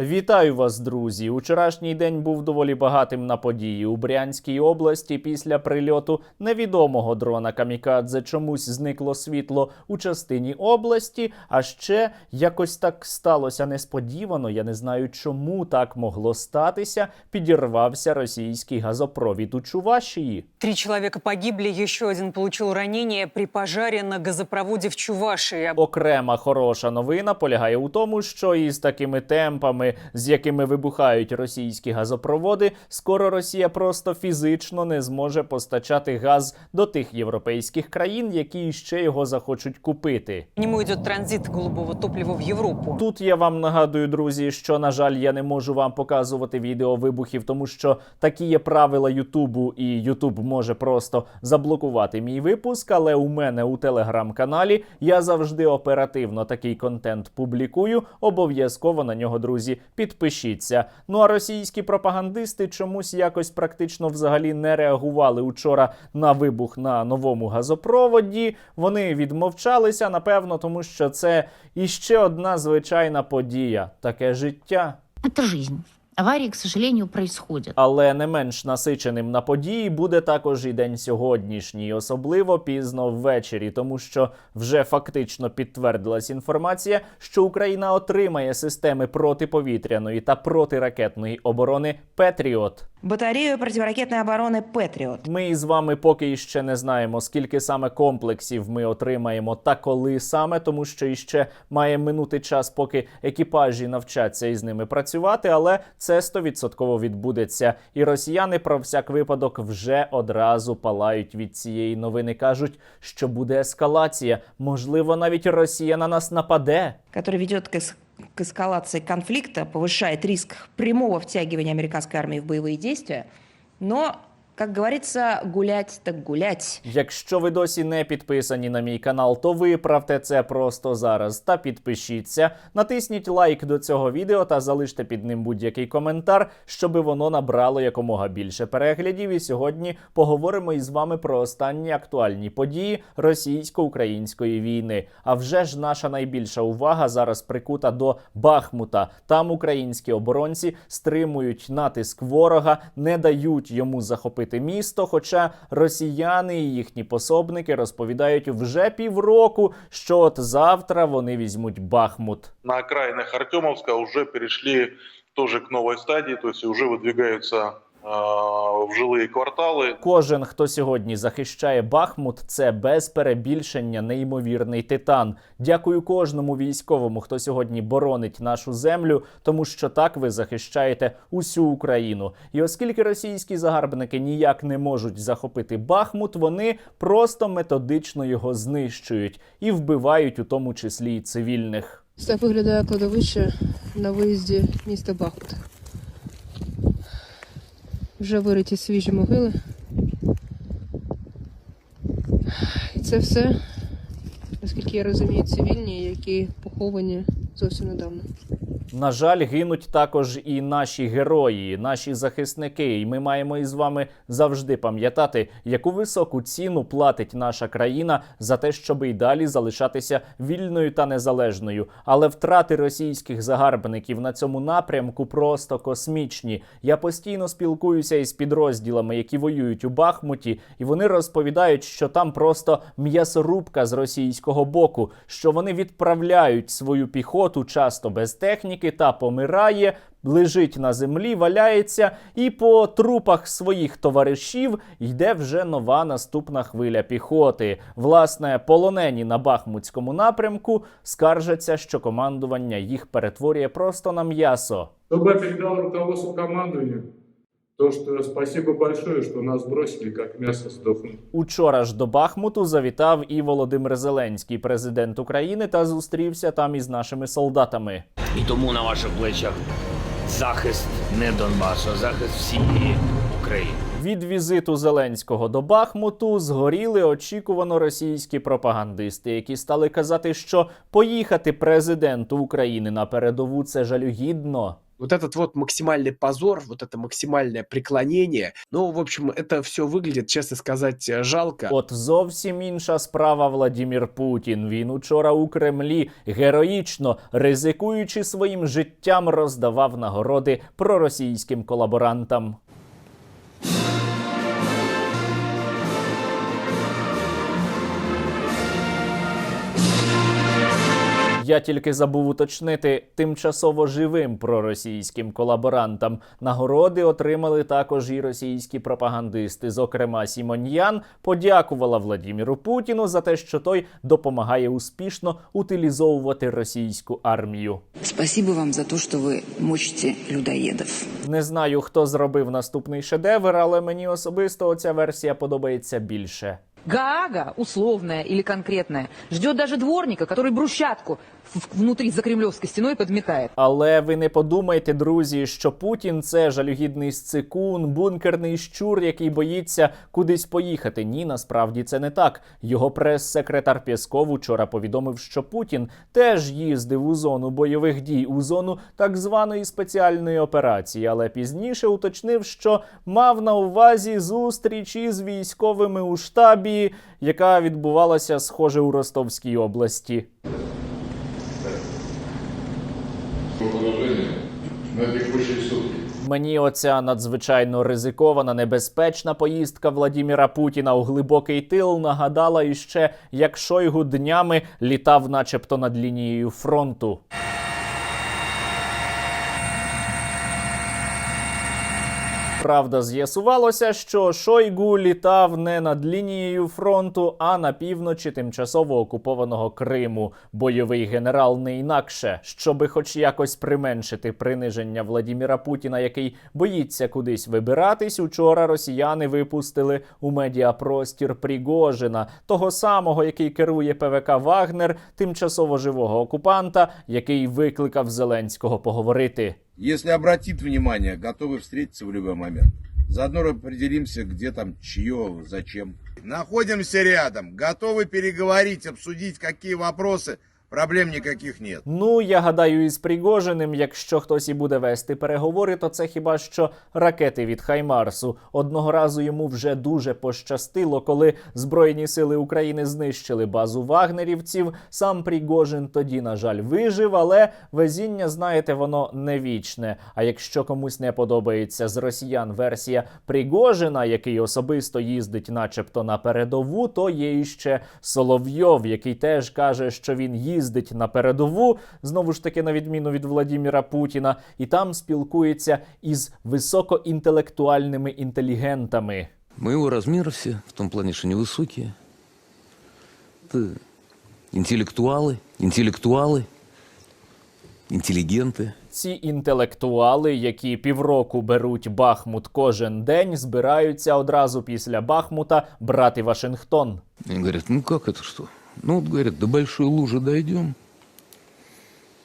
Вітаю вас, друзі! Учорашній день був доволі багатим на події. У Брянській області після прильоту невідомого дрона Камікадзе чомусь зникло світло у частині області. А ще якось так сталося несподівано. Я не знаю, чому так могло статися. Підірвався російський газопровід у Чувашії. Три человека погибли, еще один получил ранение при пожаре на газопроводе в Чувашии. Окрема хороша новина полягає у тому, що із такими темпами, з якими вибухають російські газопроводи, скоро Росія просто фізично не зможе постачати газ до тих європейських країн, які ще його захочуть купити. К нему идет транзит голубого топлива в Европу. Тут я вам нагадую, друзі, що на жаль, я не можу вам показувати відео вибухів, тому що такі є правила Ютубу, і Ютуб може просто заблокувати мій випуск. Але у мене у телеграм-каналі я завжди оперативно такий контент публікую. Обов'язково на нього, друзі, підпишіться. Ну а російські пропагандисти чомусь якось практично взагалі не реагували учора на вибух на новому газопроводі. Вони відмовчалися, напевно, тому що це іще одна звичайна подія, таке життя. Це жизнь. Аварии, к сожалению, происходят. Але не менш насиченим на події буде також і день сьогоднішній, особливо пізно ввечері, тому що вже фактично підтвердилась інформація, що Україна отримає системи протиповітряної та протиракетної оборони Петріот. Батарею противоракетной обороны «Патриот». Ми із вами поки ще не знаємо, скільки саме комплексів ми отримаємо та коли саме, тому що іще має минути час, поки екіпажі навчаться із ними працювати, але це стовідсотково відбудеться. І росіяни про всяк випадок вже одразу палають від цієї новини. кажуть, що буде ескалація. Можливо, навіть Росія на нас нападе. который ведет к, эс- к эскалации конфликта, повышает риск прямого втягивания американской армии в боевые действия. Но, как говорится, гулять так гулять. Якщо ви досі не підписані на мій канал, то виправте це просто зараз та підпишіться. Натисніть лайк до цього відео та залиште під ним будь-який коментар, щоб воно набрало якомога більше переглядів. І сьогодні поговоримо із вами про останні актуальні події російсько-української війни. А вже ж наша найбільша увага зараз прикута до Бахмута. Там українські оборонці стримують натиск ворога, не дають йому захопити місто. Хоча росіяни і їхні пособники розповідають вже півроку, що от завтра вони візьмуть Бахмут. на окраїнах Артемовська вже перейшли теж к новій стадії, тобто вже э, в жилые кварталы. Кожен, хто сьогодні захищає Бахмут, це без перебільшення неймовірний титан. Дякую кожному військовому, хто сьогодні боронить нашу землю, тому що так ви захищаєте усю Україну. І оскільки російські загарбники ніяк не можуть захопити Бахмут, вони просто методично його знищують і вбивають у тому числі й цивільних. Так виглядає кладовище на виїзді міста Бахмут. Вже вириті свіжі могили. І це все, наскільки я розумію, цивільні, які поховані зовсім недавно. На жаль, гинуть також і наші герої, наші захисники. І ми маємо із вами завжди пам'ятати, яку високу ціну платить наша країна за те, щоб і далі залишатися вільною та незалежною. Але втрати російських загарбників на цьому напрямку просто космічні. Я постійно спілкуюся із підрозділами, які воюють у Бахмуті, і вони розповідають, що там просто м'ясорубка з російського боку, що вони відправляють свою піхоту часто без техніки та помирає. Лежить на землі, валяється, і по трупах своїх товаришів йде вже нова наступна хвиля піхоти. Власне, полонені на Бахмутському напрямку скаржаться, що командування їх перетворює просто на м'ясо. Что бы руководство командованию? То, что спасибо большое, что нас бросили, как мясо сдохнуть. Учора ж до Бахмуту завітав і Володимир Зеленський, президент України, та зустрівся там із нашими солдатами. І тому на ваших плечах захист не Донбасу, а захист всієї України. Від візиту Зеленського до Бахмуту згоріли очікувано російські пропагандисти, які стали казати, що поїхати президенту України на передову це жалюгідно Вот этот вот максимальный позор, вот это максимальное преклонение, ну, в общем, это все выглядит, честно сказать, э, жалко. От зовсім інша справа Владімір Путін. Він учора у Кремлі героїчно, ризикуючи своїм життям, роздавав нагороди проросійським колаборантам. Я тільки забув уточнити тимчасово живим проросійським колаборантам. Нагороди отримали також і російські пропагандисти. Зокрема, Сімоньян подякувала Владіміру Путіну за те, що той допомагає успішно утилізовувати російську армію. Спасибо вам за то, что вы мочите людоедов. Не знаю, хто зробив наступний шедевр, але мені особисто оця версія подобається більше. Гаага, условная или конкретная, ждет даже дворника, который брусчатку в- внутри за кремлевской стеной подметает. Але ви не подумайте, друзі, що Путін це жалюгідний сцикун, бункерний щур, який боїться кудись поїхати. Ні, насправді це не так. Його прес-секретар Пєсков учора повідомив, що Путін теж їздив у зону бойових дій, у зону так званої спеціальної операції, але пізніше уточнив, що мав на увазі зустріч із військовими у штабі, яка відбувалася, схоже, у Ростовській області. Мені оця надзвичайно ризикована, небезпечна поїздка Владіміра Путіна у глибокий тил нагадала іще, як Шойгу днями літав, начебто над лінією фронту. Правда, з'ясувалося, що Шойгу літав не над лінією фронту, а на півночі тимчасово окупованого Криму. Бойовий генерал не інакше, щоби хоч якось применшити приниження Владіміра Путіна, який боїться кудись вибиратись. Учора росіяни випустили у медіапростір Пригожина, того самого, який керує ПВК Вагнер, тимчасово живого окупанта, який викликав Зеленського поговорити. Если обратит внимание, готовы встретиться в любой момент. Заодно определимся, где там, чье, зачем. Находимся рядом, готовы переговорить, обсудить, какие вопросы. Проблем никаких нет. Ну, я гадаю, із Пригожиним, якщо хтось і буде вести переговори, то це хіба що ракети від Хаймарсу. Одного разу йому вже дуже пощастило, коли Збройні сили України знищили базу вагнерівців. Сам Пригожин тоді, на жаль, вижив, але везіння, знаєте, воно не вічне. А якщо комусь не подобається з росіян версія Пригожина, який особисто їздить, начебто на передову, то є іще Соловйов, який теж каже, що він їздить на передову, знову ж таки, на відміну від Владіміра Путіна, і там спілкується із високоінтелектуальними інтелігентами. Моего размера все, в том плане, что невысокие. Это интеллектуалы, интеллектуалы, интеллигенты. Ці інтелектуали, які півроку беруть Бахмут кожен день, збираються одразу після Бахмута брати Вашингтон. И говорят, ну как это что? Ну вот, говорят, до большой лужи дойдем.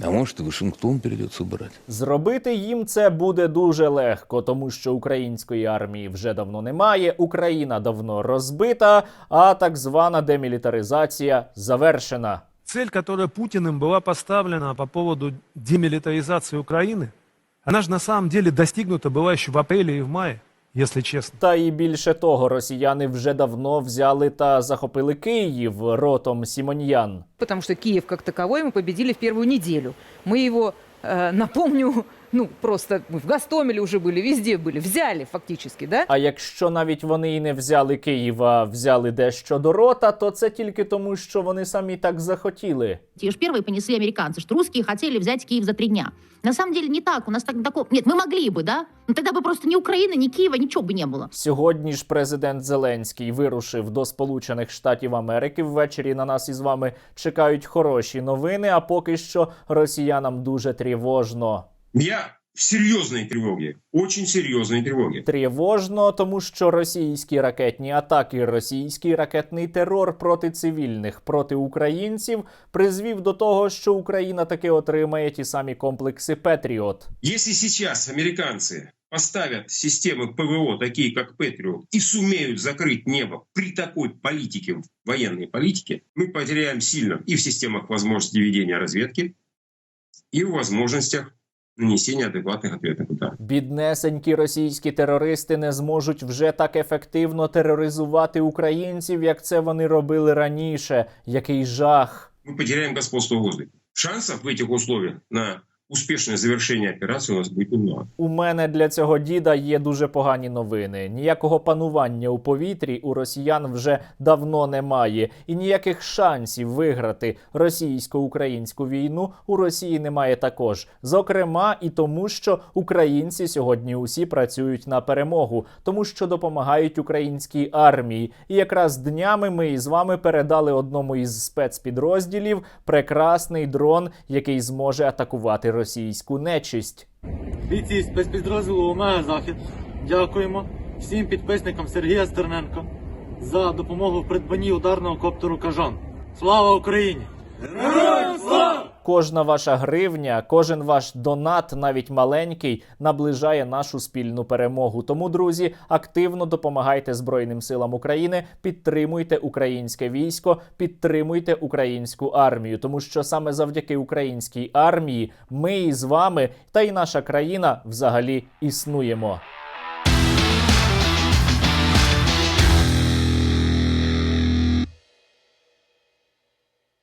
А может, и Вашингтон придется брать. Зробити їм це буде дуже легко, тому що української армії вже давно немає, Україна давно розбита, а так звана демілітаризація завершена. Цель, которая Путиным была поставлена по поводу демилитаризации Украины, она же на самом деле достигнута была еще в апреле и в мае, если честно. Та і більше того, росіяни вже давно взяли та захопили Київ ротом Сімоньян. Потому что Киев как таковой мы победили в первую неделю. Мы его, э, напомню, ну просто мы в Гастомеле уже были, везде были, взяли фактически, да? А якщо навіть вони і не взяли Києва, взяли дещо до рота, то це тільки тому, що вони самі так захотіли. Те ж первые понесли американцы, что русские хотели взять Киев за три дня. На самом деле не так, у нас так такого... Нет, мы могли бы, да? Но тогда бы просто ни Украины, ни Киева, ничего бы не было. Сьогодні ж президент Зеленський вирушив до Сполучених Штатів Америки. Ввечері на нас із вами чекають хороші новини. А поки що росіянам дуже тривожно. Я в серьезной тревоге, очень серьезной тревоге. Тривожно, тому що російські ракетні атаки, російський ракетний терор проти цивільних, проти українців призвів до того, що Україна таки отримає ті самі комплекси Петріот. Если сейчас американцы поставят системы ПВО, такие как Патриот, и сумеют закрыть небо при такой политике, военной политике, мы потеряем сильно и в системах возможности ведения разведки, и в возможностях нанесения адекватных ответных ударов. Біднесенькі російські терористи не зможуть вже так ефективно тероризувати українців, як це вони робили раніше. Який жах. Мы потеряем господство в воздухе. Шансов в этих условиях на успешное завершение операции у нас будет немного. У мене для цього діда є дуже погані новини. Ніякого панування у повітрі у росіян вже давно немає, і ніяких шансів виграти російсько-українську війну у Росії немає також. Зокрема, і тому, що українці сьогодні усі працюють на перемогу, тому що допомагають українській армії. І якраз днями ми із вами передали одному із спецпідрозділів прекрасний дрон, який зможе атакувати російську нечисть. Бійці спецпідрозділу ОМЕ Захід. Дякуємо всім підписникам Сергія Стерненка за допомогу в придбанні ударного коптеру Кажан. Слава Україні! Героям слава! Кожна ваша гривня, кожен ваш донат, навіть маленький, наближає нашу спільну перемогу. Тому, друзі, активно допомагайте Збройним силам України, підтримуйте українське військо, підтримуйте українську армію, тому що саме завдяки українській армії ми із вами та й наша країна взагалі існуємо.